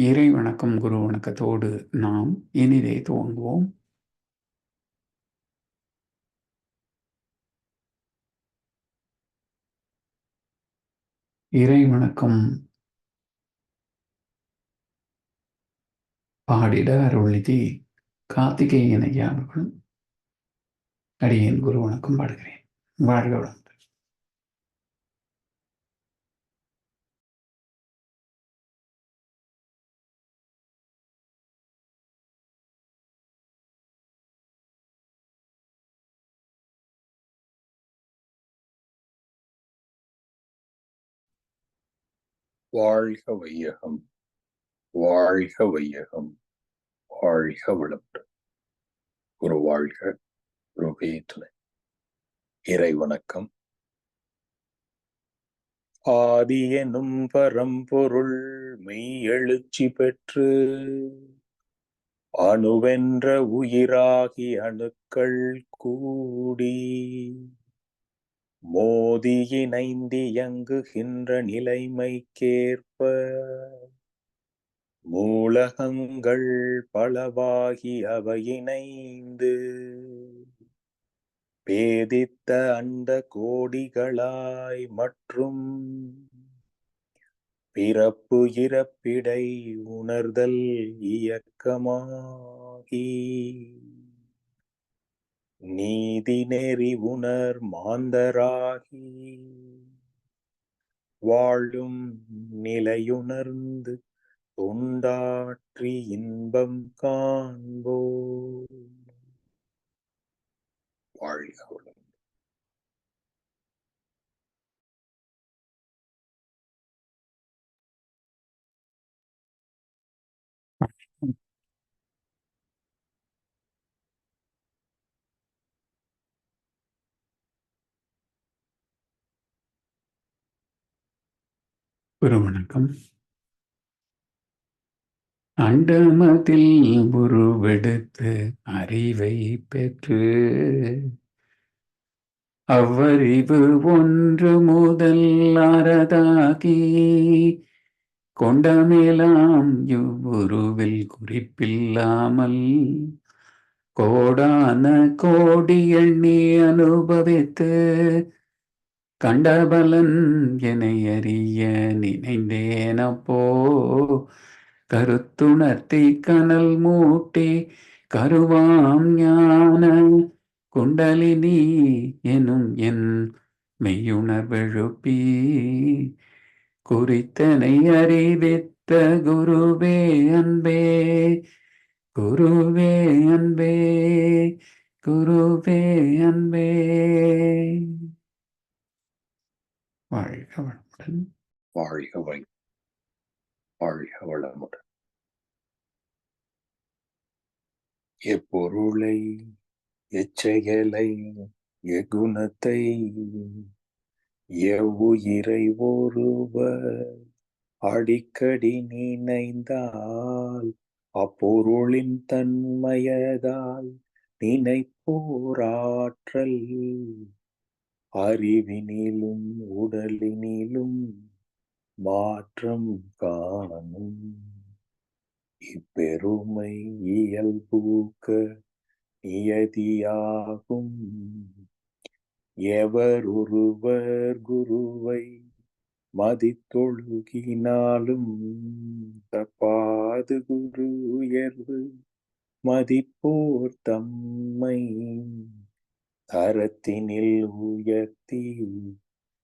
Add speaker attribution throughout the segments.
Speaker 1: இறை வணக்கம் குரு வணக்கத்தோடு நாம் இனிதே துவங்குவோம். இறை வணக்கம். பாடிட அருள்நிதி கார்த்திகேயன் ஐயா அவர்களும் அடியேன் குரு வணக்கம் பாடுகிறேன். வாழ்க
Speaker 2: வாழ்க வையகம் வாழ்க வையகம் வாழ்க வளமுடன் ஒரு வாழ்க குருவே துணை இறை வணக்கம் ஆதி எனும் பரம்பொருள் மெய் எழுச்சி பெற்று அணுவென்ற உயிராகி அணுக்கள் கூடி மோதி இணைந்து இயங்குகின்ற நிலைமைக்கேற்ப மூலகங்கள் பலவாகி அவை இணைந்து பேதித்த அந்த கோடிகளாய் மற்றும் பிறப்பு இறப்பிடை உணர்தல் இயக்கமாகி நீதி நெறி உணர் மாந்தராகி. வாழும் நிலையுணர்ந்து தொண்டாற்றி இன்பம் காண்போ வாழ்க
Speaker 1: குரு வணக்கம் அண்டமத்தில் உருவெடுத்து அறிவை பெற்று அவ்வறிவு ஒன்று முதல் அறதாகி கொண்டமேலாம் இவ்வுருவில் குறிப்பில்லாமல் கோடான கோடி எண்ணி அனுபவித்து கண்டபலன் என அறிய நினைந்தேனப்போ கருத்துணர்த்தி கனல் மூட்டி கருவாம் ஞான குண்டலினி எனும் என் மெய்யுணர்வெழுப்பி குறித்தனை அறிவித்த குருவே அன்பே குருவே அன்பே குருவே அன்பே. வாழி வளமுடன்
Speaker 2: வாழ்க வை வாழ்க வளமுடன் எப்பொருளை எச்செயலை எகுணத்தை எவ்வுயிரை ஒருவர் அடிக்கடி நினைந்தால் அப்பொருளின் தன்மையதால் நினைப்போராற்றல். அறிவினிலும் உடலினிலும் மாற்றம் காணும் இப்பெருமை இயல்பூக்க நியதியாகும். எவர் ஒருவர் குருவை மதித்தொழுகினாலும் தப்பாது குரு உயர்வு
Speaker 3: மதிப்போர் தம்மை தரத்தினில் உயர்த்தி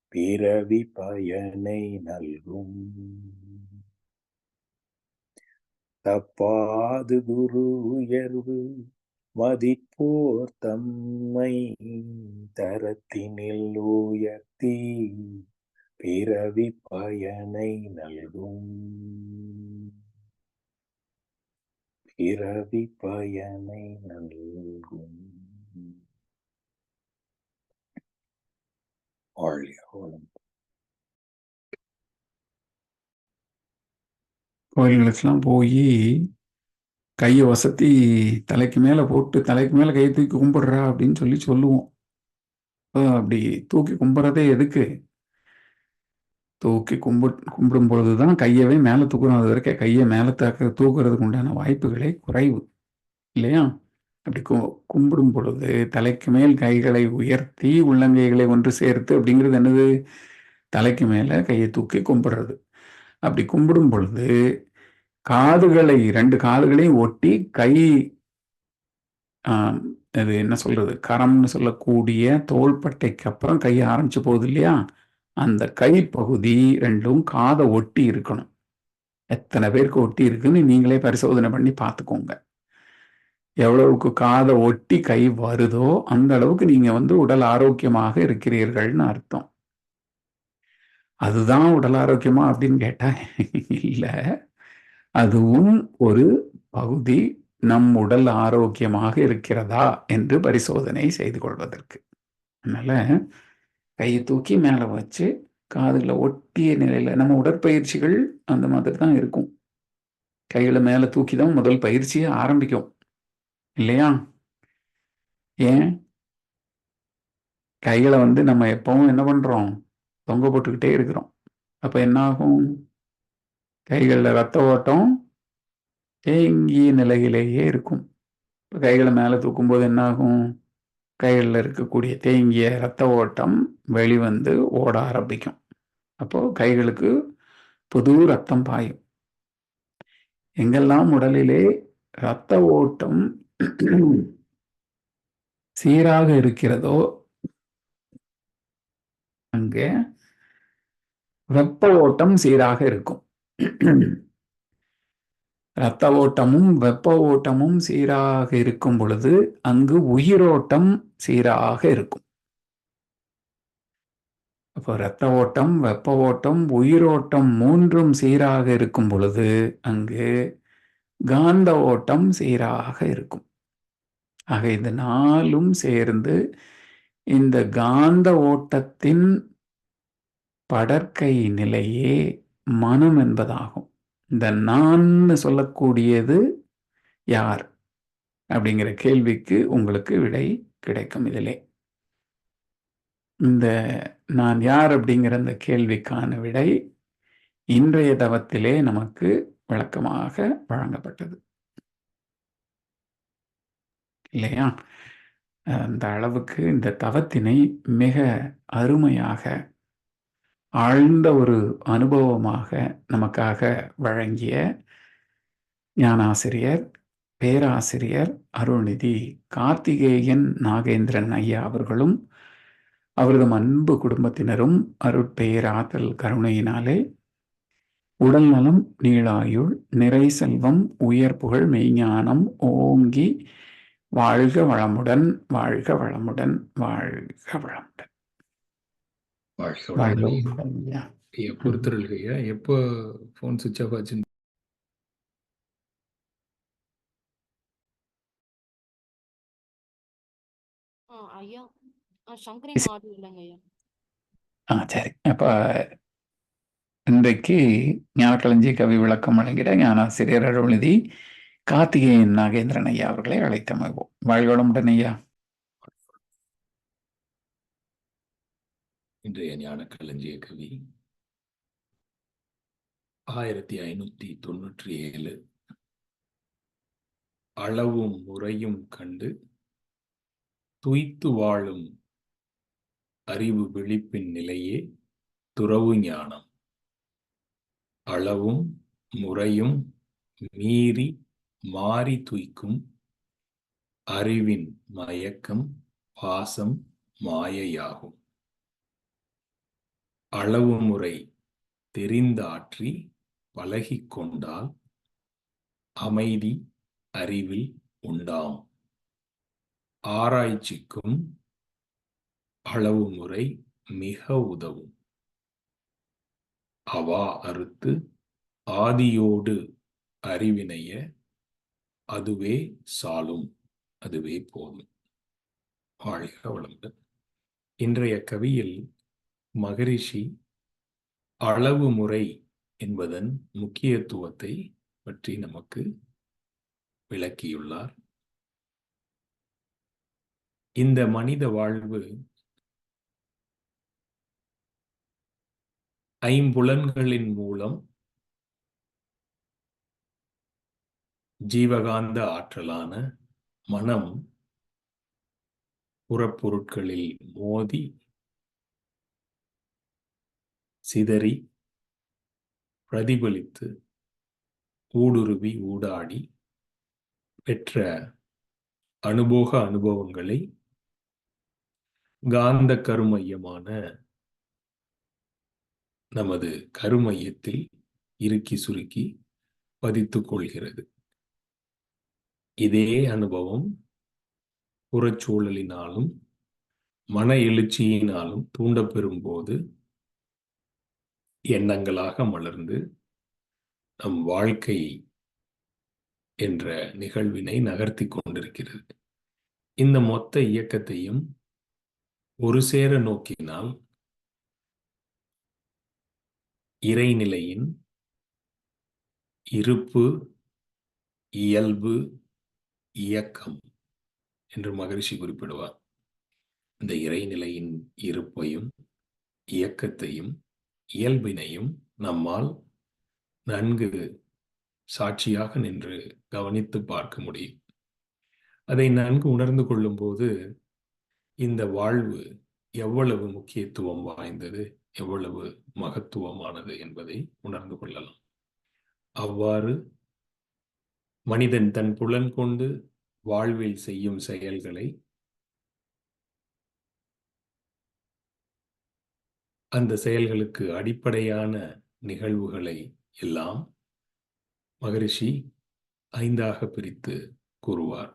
Speaker 3: பிறவி பயனை நல்கும். தப்பாது குரு உயர்வு மதிப்போர் தம்மை தரத்தினில் உயர்த்தி பிறவி பயனை நல்கும். பிறவி பயனை நல்கும். வாழ்க
Speaker 1: கோயில்களுக்கெல்லாம் போய் கையை வசத்தி தலைக்கு மேலே போட்டு தலைக்கு மேலே கையை தூக்கி கும்பிடுறா அப்படின்னு சொல்லி சொல்லுவோம். அப்படி தூக்கி கும்பிட்றதே எதுக்கு? தூக்கி கும்பி கும்பிடும் பொழுது தான் கையவே மேலே தூக்கணும். அது வரைக்கும் கையை மேலே தாக்க தூக்குறதுக்கு உண்டான வாய்ப்புகளே குறைவு. இல்லையா? அப்படி கு கும்பிடும் பொழுது தலைக்கு மேல் கைகளை உயர்த்தி உள்ளங்கைகளை ஒன்று சேர்த்து அப்படிங்கிறது என்னது? தலைக்கு மேலே கையை தூக்கி கும்பிடுறது. அப்படி கும்பிடும் பொழுது காதுகளை ரெண்டு காதுகளையும் ஒட்டி கை இது அது என்ன சொல்றது? கரம்னு சொல்லக்கூடிய தோள்பட்டைக்கு அப்புறம் கை ஆரம்பிச்சு போகுது இல்லையா? அந்த கை பகுதி ரெண்டும் காதை ஒட்டி இருக்கணும். எத்தனை பேருக்கு ஒட்டி இருக்குன்னு நீங்களே பரிசோதனை பண்ணி பார்த்துக்கோங்க. எவ்வளவுக்கு காதை ஒட்டி கை வருதோ அந்த அளவுக்கு நீங்க வந்து உடல் ஆரோக்கியமாக இருக்கிறீர்கள்னு அர்த்தம். அதுதான் உடல் ஆரோக்கியமா அப்படின்னு கேட்டா இல்ல. அதுவும் ஒரு பகுதி நம் உடல் ஆரோக்கியமாக இருக்கிறதா என்று பரிசோதனை செய்து கொள்வதற்கு. அதனால கையை தூக்கி மேலே வச்சு காதுகளை ஒட்டிய நிலையில நம்ம உடற்பயிற்சிகள் அந்த மாதிரி தான் இருக்கும். கைகளை மேலே தூக்கி தான் முதல் பயிற்சியை ஆரம்பிக்கும். இல்லையா? ஏன்? கைகளை வந்து நம்ம எப்பவும் என்ன பண்றோம்? தொங்க போட்டுக்கிட்டே இருக்கிறோம். அப்ப என்ன ஆகும் கைகளில் ரத்த ஓட்டம் தேங்கிய நிலையிலேயே இருக்கும். இப்போ கைகளை மேலே தூக்கும்போது என்ன ஆகும் கைகளில் இருக்கக்கூடிய தேங்கிய ரத்த ஓட்டம் வெளிவந்து ஓட ஆரம்பிக்கும். அப்போது கைகளுக்கு புது ரத்தம் பாயும். எங்கெல்லாம் உடலிலே இரத்த ஓட்டம் சீராக இருக்கிறதோ அங்கே வெப்ப ஓட்டம் சீராக இருக்கும். இரத்த ஓட்டமும் வெப்ப ஓட்டமும் சீராக இருக்கும் பொழுது அங்கு உயிரோட்டம் சீராக இருக்கும். அப்போ இரத்த ஓட்டம் வெப்ப ஓட்டம் உயிரோட்டம் மூன்றும் சீராக இருக்கும் பொழுது அங்கு காந்த ஓட்டம் சீராக இருக்கும். ஆக இது நாலும் சேர்ந்து இந்த காந்த ஓட்டத்தின் படற்கை நிலையே மனம் என்பதாகும். இந்த நான்னு சொல்லக்கூடியது யார்? அப்படிங்கிற கேள்விக்கு உங்களுக்கு விடை கிடைக்கும் இதிலே. இந்த நான் யார் அப்படிங்கிற அந்த கேள்விக்கான விடை இன்றைய தவத்திலே நமக்கு விளக்கமாக வழங்கப்பட்டது. இல்லையா? அந்த அளவுக்கு இந்த தவத்தினை மிக அருமையாக ஆழ்ந்த ஒரு அனுபவமாக நமக்காக வழங்கிய ஞானாசிரியர் பேராசிரியர் அருள்நிதி கார்த்திகேயன் நாகேந்திரன் ஐயா அவர்களும் அவரது அன்பு குடும்பத்தினரும் அருட்பேராற்றல் கருணையினாலே உடல் நலம் நீளாயுள் நிறை செல்வம் உயர் புகழ் மெய்ஞானம் ஓங்கி வாழ்க வளமுடன் வாழ்க வளமுடன் வாழ்க வளமுடன்.
Speaker 2: வாழ்க வளமுடன்.
Speaker 1: வளமுடன் ஐயா.
Speaker 2: ஐயா பொறுத்தருள்க ஐயா. எப்போ ஃபோன் சுவிட்ச் ஆஃப் ஆச்சுன்னு?
Speaker 4: ஆ ஐயா. ஆ சங்கரின் ஆடியோ இல்லைங்க ஐயா.
Speaker 1: ஆ சரி. அப்போ இன்றைக்கு ஞானக்களஞ்சி கவி விளக்கம் வழங்கிட ஞானாசிரியர் அருள்நிதி கார்த்திகேயன் நாகேந்திரன் ஐயா அவர்களை அழைத்தமைவோம் வாழ்க வளமுடன் ஐயா.
Speaker 2: இன்றைய ஞான களஞ்சிய கவி ஆயிரத்தி ஐநூத்தி தொண்ணூற்றி ஏழு. அளவும் முறையும் கண்டு துய்த்து வாழும் அறிவு விழிப்பின் நிலையே துறவு ஞானம். அளவும் முறையும் மீறி மாறி துய்க்கும் அறிவின் மயக்கம் பாசம் மாயையாகும். அளவு முறை தெரிந்தாற்றி பழகிக்கொண்டால் அமைதி அறிவில் உண்டாம். ஆராய்ச்சிக்கும் அளவு முறை மிக உதவும். அவா அறுத்து ஆதியோடு அறிவினைய அதுவே சாலும் அதுவே போதும். வாழ்க வளமுடன் இன்றைய கவியில் மகரிஷி அளவு முறை என்பதன் முக்கியத்துவத்தை பற்றி நமக்கு விளக்கியுள்ளார். இந்த மனித வாழ்வு ஐம்புலன்களின் மூலம் ஜீவகாந்த ஆற்றலான மனம் புறப்பொருட்களில் மோதி சிதறி பிரதிபலித்து ஊடுருவி ஊடாடி பெற்ற அனுபோக அனுபவங்களை காந்த கருமையமான நமது கருமையத்தில் இறுக்கி சுருக்கி பதித்துக் கொள்கிறது. இதே அனுபவம் புறச்சூழலினாலும் மன எழுச்சியினாலும் தூண்டப்பெறும் போது எண்ணங்களாக மலர்ந்து நம் வாழ்க்கை என்ற நிகழ்வினை நகர்த்தி கொண்டிருக்கிறது. இந்த மொத்த இயக்கத்தையும் ஒரு சேர நோக்கினால் இறைநிலையின் இருப்பு இயல்பு இயக்கம் என்று மகரிஷி குறிப்பிடுவார். இந்த இறைநிலையின் இருப்பையும் இயக்கத்தையும் இயல்பினையும் நம்மால் நன்கு சாட்சியாக நின்று கவனித்து பார்க்க முடியும். அதை நன்கு உணர்ந்து கொள்ளும்போது இந்த வாழ்வு எவ்வளவு முக்கியத்துவம் வாய்ந்தது எவ்வளவு மகத்துவமானது என்பதை உணர்ந்து கொள்ளலாம். அவ்வாறு மனிதன் தன் புலன் கொண்டு வாழ்வில் செய்யும் செயல்களை அந்த செயல்களுக்கு அடிப்படையான நிகழ்வுகளை எல்லாம் மகரிஷி ஐந்தாக பிரித்து கூறுவார்.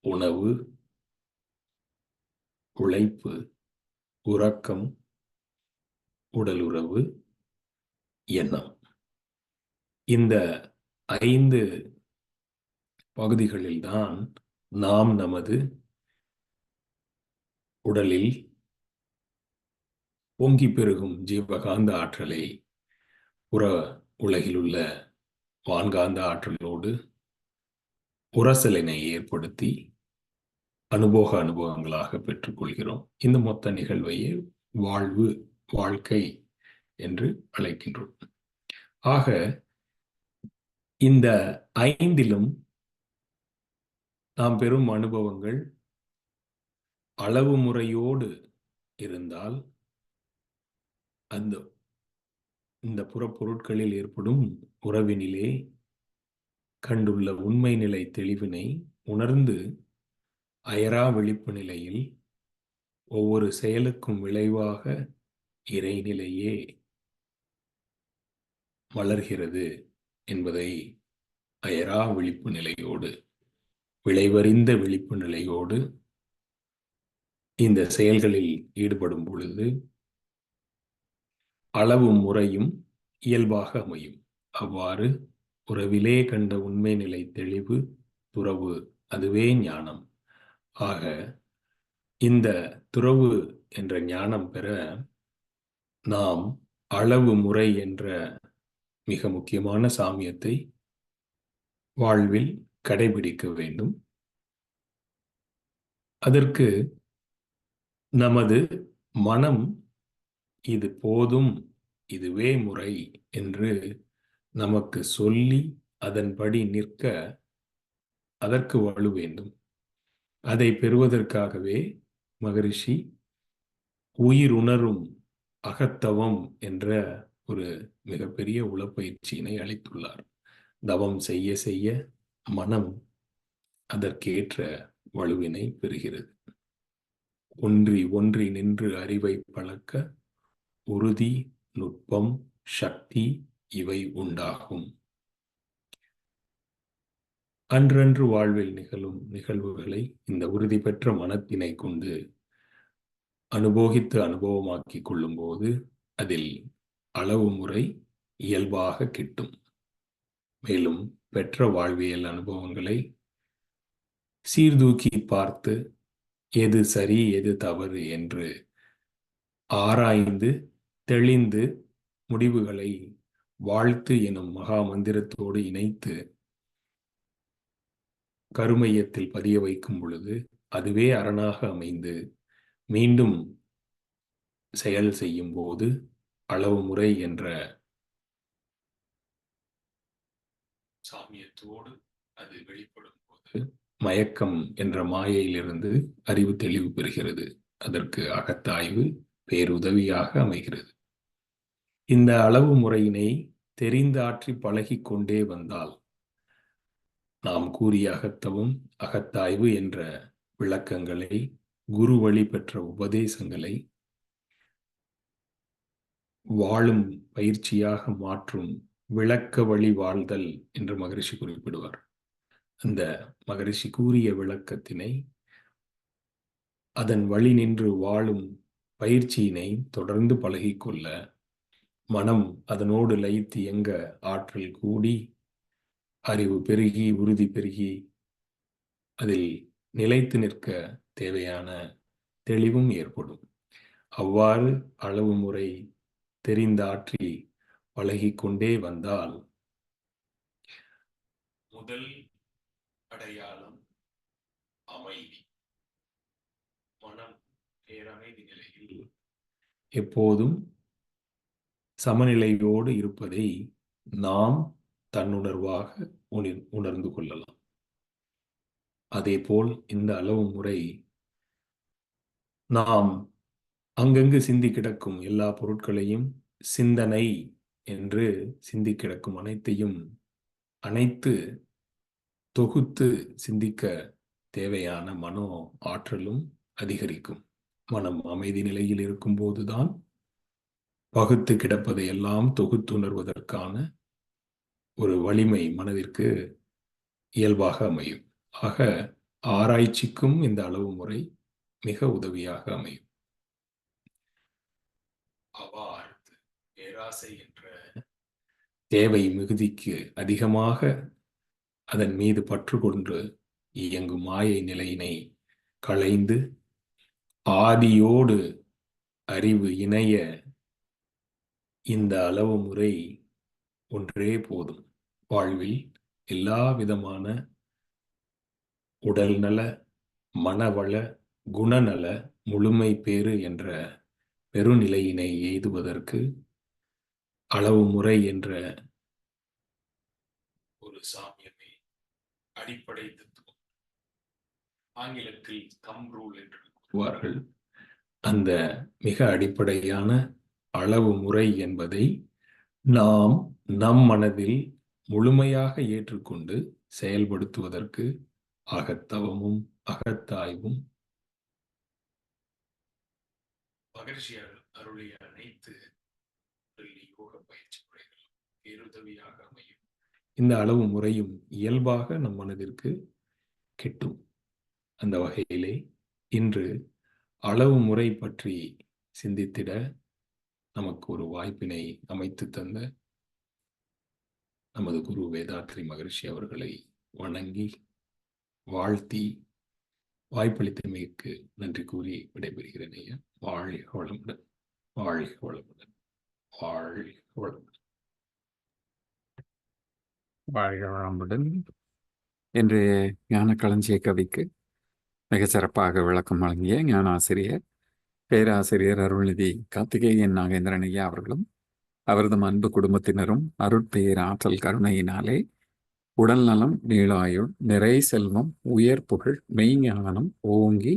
Speaker 2: உணவு உழைப்பு உறக்கம் உடலுறவு எண்ணம். இந்த ஐந்து பகுதிகளில்தான் நாம் நமது உடலில் பொங்கி பெருகும் ஜீவகாந்த ஆற்றலை புற உலகில் உள்ள வான்காந்த ஆற்றலோடு உரசலினை ஏற்படுத்தி அனுபோக அனுபவங்களாக பெற்றுக்கொள்கிறோம். இந்த மொத்த நிகழ்வையே வாழ்வு வாழ்க்கை என்று அழைக்கின்றோம். ஆக இந்த ஐந்திலும் நாம் பெறும் அனுபவங்கள் அளவு முறையோடு இருந்தால் அந்த இந்த புறப்பொருட்களில் ஏற்படும் உறவினிலே கண்டுள்ள உண்மை நிலை தெளிவினை உணர்ந்து அயரா விழிப்பு நிலையில் ஒவ்வொரு செயலுக்கும் விளைவாக இறைநிலையே வளர்கிறது என்பதை அயரா விழிப்பு நிலையோடு விளைவறிந்த விழிப்பு நிலையோடு இந்த செயல்களில் ஈடுபடும் பொழுது அளவு முறையும் இயல்பாக அமையும். அவ்வாறு உறவிலே கண்ட உண்மை நிலை தெளிவு துறவு அதுவே ஞானம். ஆக இந்த துறவு என்ற ஞானம் பெற நாம் அளவு முறை என்ற மிக முக்கியமான சாமியத்தை வாழ்வில் கடைபிடிக்க வேண்டும். அதற்கு நமது மனம் இது போதும் இதுவே முறை என்று நமக்கு சொல்லி அதன்படி நிற்க அதற்கு வலு வேண்டும். அதை பெறுவதற்காகவே மகரிஷி உயிர் உணரும் அகத்தவம் என்ற ஒரு மிகப்பெரிய உளப்பயிற்சியினை அளித்துள்ளார். தவம் செய்ய செய்ய மனம் அதற்கேற்ற வலுவினை பெறுகிறது. ஒன்றி ஒன்றி நின்று அறிவை பழக்க உறுதி நுட்பம் சக்தி இவை உண்டாகும். அன்றன்று வாழ்வில் நிகழும் நிகழ்வுகளை இந்த உறுதி பெற்ற மனத்தினை கொண்டு அனுபோகித்து அனுபவமாக்கிக் கொள்ளும்போது அதில் அளவு முறை இயல்பாக கிட்டும். மேலும் பெற்ற வாழ்வியல் அனுபவங்களை சீர்தூக்கி பார்த்து எது சரி எது தவறு என்று ஆராய்ந்து தெளிந்து முடிவுகளை வாழ்த்து எனும் மகா மந்திரத்தோடு இணைத்து கருமையத்தில் பதிய வைக்கும் பொழுது அதுவே அரணாக அமைந்து மீண்டும் செயல் செய்யும் போது அளவு முறை என்ற சாமியத்தோடு அது வெளிப்படும் போது மயக்கம் என்ற மாயையிலிருந்து அறிவு தெளிவு பெறுகிறது. அதற்கு அகத்தாய்வு பேருதவியாக அமைகிறது. இந்த அளவு முறையினை தெரிந்தாற்றி பழகி கொண்டே வந்தால் நாம் கூறிய அகத்தவும் அகத்தாய்வு என்ற விளக்கங்களை குரு வழி பெற்ற உபதேசங்களை வாழும் பயிற்சியாக மாற்றும் விளக்க வழி வாழ்தல் என்று மகரிஷி குறிப்பிடுவார். அந்த மகரிஷி கூறிய விளக்கத்தினை அதன் வழி நின்று வாழும் பயிற்சியினை தொடர்ந்து பழகிக்கொள்ள மனம் அதனோடு லயித்து எங்க ஆற்றல் கூடி அறிவு பெருகி உறுதி பெருகி அதில் நிலைத்து நிற்க தேவையான தெளிவும் ஏற்படும். அவ்வாறு அளவு முறை தெரிந்தாற்றி பழகிக்கொண்டே வந்தால். முதல் அடையாளம் அமைதி. மனம் பேரமைதி நிலையில். எப்போதும் சமநிலையோடு இருப்பதை நாம் தன்னுணர்வாக உணர் உணர்ந்து கொள்ளலாம். அதேபோல் இந்த அளவு முறை நாம் அங்கங்கு சிந்தி கிடக்கும் எல்லா பொருட்களையும் சிந்தனை என்று சிந்தி கிடக்கும் அனைத்தையும் அனைத்து தொகுத்து சிந்திக்க தேவையான மனோ ஆற்றலும் அதிகரிக்கும். மனம் அமைதி நிலையில் இருக்கும்போதுதான் பகுத்து கிடப்பதை எல்லாம் தொகுத்துணர்வதற்கான ஒரு வலிமை மனதிற்கு இயல்பாக அமையும். ஆக ஆராய்ச்சிக்கும் இந்த அளவு முறை மிக உதவியாக அமையும். அவார்த்து பேராசை என்ற தேவை மிகுதிக்கு அதிகமாக அதன் மீது பற்று கொண்டு இயங்கும் மாயை நிலையினை களைந்து ஆதியோடு அறிவு இணைய இந்த அளவு முறை ஒன்றே போதும். வாழ்வில் எல்லா விதமான உடல்நல மனவள குணநல முழுமை பேறு என்ற பெருநிலையினை எய்துவதற்கு அளவு முறை என்ற ஒரு சாமியமே அடிப்படை தத்துவம். ஆங்கிலத்தில் தம் ரூல் என்று கூறுவார்கள். அந்த மிக அடிப்படையான அளவு முறை என்பதை நாம் நம் மனதில் முழுமையாக ஏற்றுக்கொண்டு செயல்படுத்துவதற்கு அகத்தவமும் அகத்தாய்வும் மகிழ்ச்சியால் அருளிய அனைத்து பேருதவியாக அமையும். இந்த அளவு முறையும் இயல்பாக நம் மனதிற்கு கிட்டும். அந்த வகையிலே இன்று அளவு முறை பற்றி சிந்தித்திட நமக்கு ஒரு வாய்ப்பினை அமைத்து தந்த நமது குரு வேதாத்ரி மகரிஷி அவர்களை வணங்கி வாழ்த்தி வாய்ப்பளித்தமைக்கு நன்றி கூறி விடைபெறுகிறேன் ஐயா. வாழ்க வளமுடன். வாழ்க வளமுடன். வாழ்க வளமுடன்.
Speaker 1: வாழ்க வளமுடன். என்று ஞான களஞ்சிய கவிக்கு மிகச்சிறப்பாக விளக்கம் வழங்கிய ஞானாசிரியர் பேராசிரியர் அருள்நிதி கார்த்திகேயன் நாகேந்திரன் ஐயா அவர்களும் அவரது அன்பு குடும்பத்தினரும் அருட்பெயர் ஆற்றல் கருணையினாலே உடல் நலம் நீளாயுள் நிறை செல்வம் உயர் புகழ் மெய்ஞானம் ஓங்கி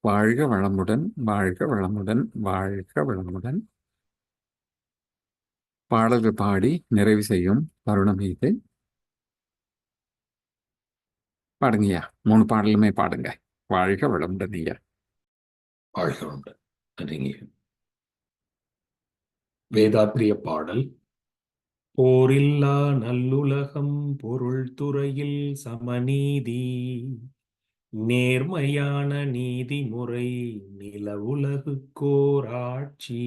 Speaker 1: வாழ்க வளமுடன் வாழ்க வளமுடன் வாழ்க வளமுடன். பாடல்கள் பாடி நிறைவு செய்யும் தருணம் இது. பாடுங்கய்யா மூணு பாடலுமே பாடுங்க. வாழ்க வளமுடன் ஐயா.
Speaker 2: வாழ்க வளமுடன். நன்றிங்க வேதாத்திரிய பாடல். போரில்லா நல்லுலகம் பொருள் துறையில் சமநீதி. நேர்மையான நீதிமுறை நில உலகுக்கோராட்சி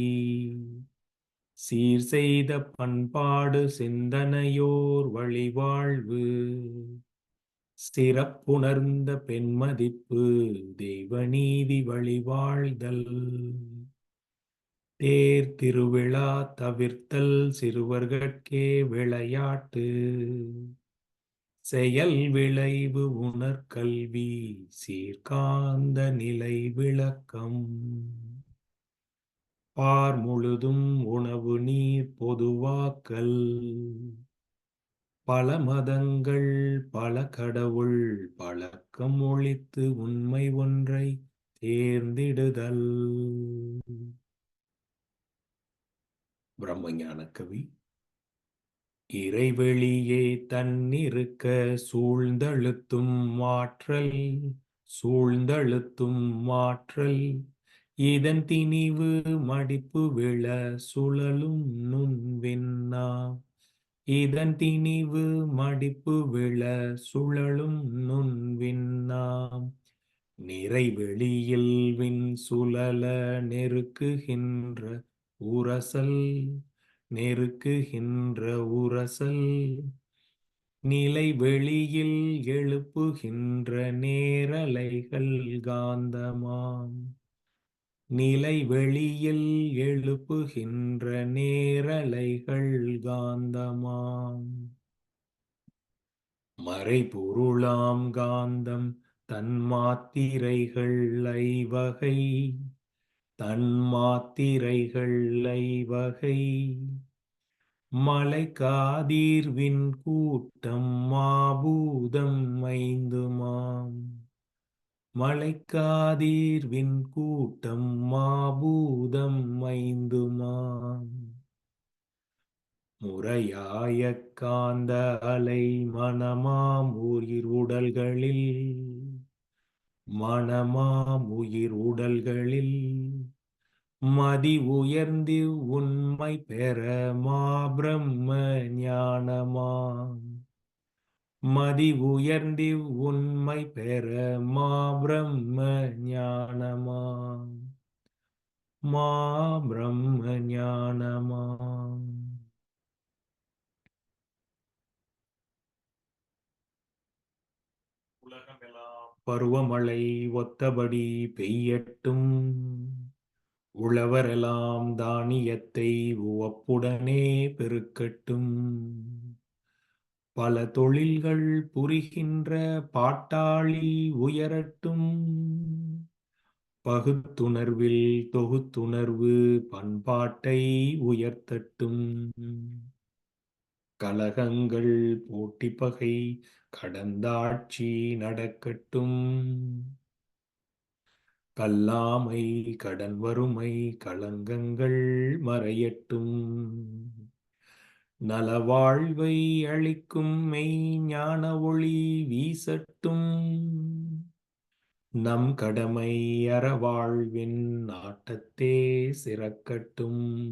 Speaker 2: சீர் செய்த பண்பாடு சிந்தனையோர் வழிவாழ்வு. சிறப்புணர்ந்த பெண்மதிப்பு தெய்வநீதி வழிவாழ்தல். தேர் திருவிழா தவிர்த்தல் சிறுவர்கட்கே விளையாட்டு. செயல் விளைவு உணர்கல்வி சீர்காந்த நிலை விளக்கம். பார் முழுதும் உணவு நீர் பொதுவாக்கல். பல மதங்கள் பல கடவுள் பழக்கம் ஒழித்து உண்மை ஒன்றை தேர்ந்திடுதல். பிரம்மஞான கவி இறைவெளியே தன்னிருக்க சூழ்ந்தழுத்தும் மாற்றல் சூழ்ந்தழுத்தும் மாற்றல் இதன் திணிவு மடிப்பு விழ சுழலும் நுண்விண்ணா. இதன் திணிவு மடிப்பு விழ சுழலும் நுண் நுண்விண்ணாம். நிறைவெளியில் விண் சுழல நெருக்குகின்ற உரசல் நெருக்குகின்ற உரசல். நிலை வெளியில் எழுப்புகின்ற நேரலைகள் காந்தமாம். நிலை வெளியில் எழுப்புகின்ற நேரலைகள் காந்தமாம். மறைபொருளாம் காந்தம் தன்மாத்திரைகள் ஐவகை தன்மாத்திரைகள் ஐவகை. மலைக்காதீர்வின் கூட்டம் மாபூதம் ஐந்துமாம். மலைக்காதீர்வின் கூட்டம் மாபூதம் மைந்துமாம் முறையாய காந்த அலை மனமாம் உயிர் உடல்களில். மனமாம் உயிர் உடல்களில். மதி உயர்ந்து உண்மை பெற மாபிரம்ம ஞானமாம். மதி உயர்ந்து உண்மை பெற மாபிரம்ம ஞானமாம் மாபிரம்ம ஞானமாம் உலகமெல்லாம் பருவமழை ஒத்தபடி பெய்யட்டும். உழவரெல்லாம் தானியத்தை உவப்புடனே பெருக்கட்டும். பல தொழில்கள் புரிகின்ற பாட்டாளி உயரட்டும். பகுத்துணர்வில் தொகுத்துணர்வு பண்பாட்டை உயர்த்தட்டும். கலகங்கள் போட்டி பகை கடந்தாட்சி நடக்கட்டும். கல்லாமை கடன் வறுமை களங்கங்கள் மறையட்டும். நலவாழ்வை அளிக்கும் மெய் ஞான ஒளி வீசட்டும். நம் கடமை அறவாழ்வின் நாட்டத்தே சிறக்கட்டும்.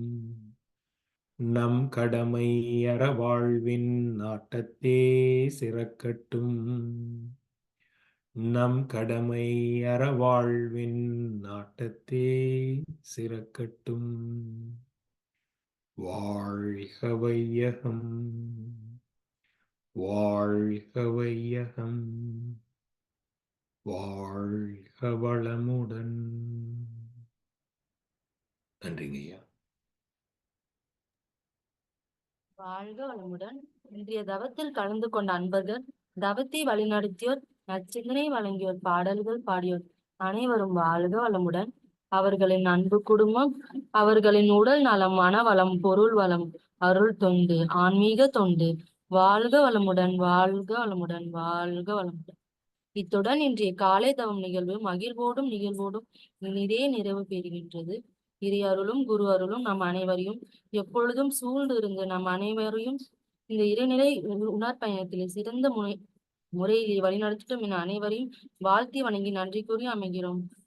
Speaker 2: நம் கடமை அறவாழ்வின் நாட்டத்தே சிறக்கட்டும். நம் கடமை அறவாழ்வின் நாட்டத்தே சிறக்கட்டும். வாழ்க வையகம் வாழ்க வையகம் வாழ்க வளமுடன் நன்றிங்க ஐயா.
Speaker 4: வாழ்க வளமுடன். இன்றைய தவத்தில் கலந்து கொண்ட அன்பர்கள் தவத்தை வழிநடத்தியோர் நச்சிந்தனை வழங்கியோர் பாடல்கள் பாடியோர் அனைவரும் வாழ்க வளமுடன். அவர்களின் அன்பு குடும்பம் அவர்களின் உடல் நலம் மனவளம் பொருள் வளம் அருள் தொண்டு ஆன்மீக தொண்டு. வாழ்க வளமுடன் வாழ்க வளமுடன் வாழ்க வளமுடன். இத்துடன் இன்றைய காலை தவம் நிகழ்வு மகிழ்வோடும் நிகழ்வோடும் இனிதே நிறைவு பெறுகின்றது. இறை அருளும் குரு அருளும் நம் அனைவரையும் எப்பொழுதும் சூழ்ந்து இருந்து நம் அனைவரையும் இந்த இறைநிலை உ- உணர்பயணத்திலே சிறந்த முனை முறையில் வழிநடத்தட்டும் என அனைவரையும் வாழ்த்தி வணங்கி நன்றி கூறி அமைகிறோம்.